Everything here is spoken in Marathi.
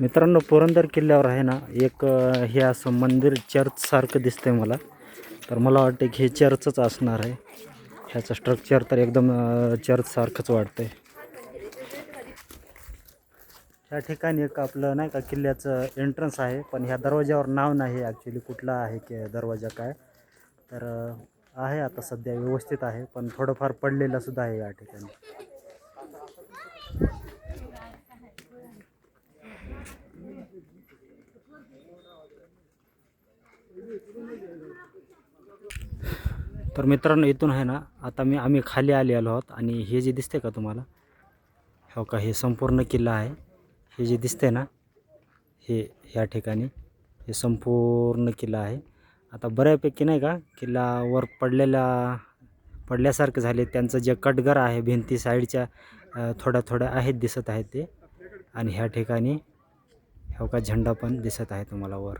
मित्रांनो पुरंदर किल्ल्यावर आहे ना एक हे असं मंदिर चर्चसारखं दिसतंय मला. तर मला वाटतं की हे चर्चच असणार आहे. ह्याचं स्ट्रक्चर तर एकदम अ, चर्चसारखंच वाटतंय. या ठिकाणी एक आपलं नाही का किल्ल्याचं एंट्रन्स आहे पण ह्या दरवाज्यावर नाव नाही ॲक्च्युली कुठला आहे की दरवाजा काय. तर आहे आता सध्या व्यवस्थित आहे पण थोडंफार पडलेलं सुद्धा आहे या ठिकाणी. तर मित्रांनो इथून आहे ना आता मी आम्ही खाली आले आलो आहोत आणि हे जे दिसते का तुम्हाला? हो का हे संपूर्ण किल्ला आहे. हे जे दिसते ना हे ह्या ठिकाणी हे संपूर्ण किल्ला आहे. आता बऱ्यापैकी नाही का किल्ला वर पडलेला पडल्यासारखं झाले. त्यांचं जे कटगर आहे भिंती साईडच्या थोड्या थोड्या आहेत दिसत आहेत ते. आणि ह्या ठिकाणी हो का झेंडा पण दिसत आहे तुम्हाला वर.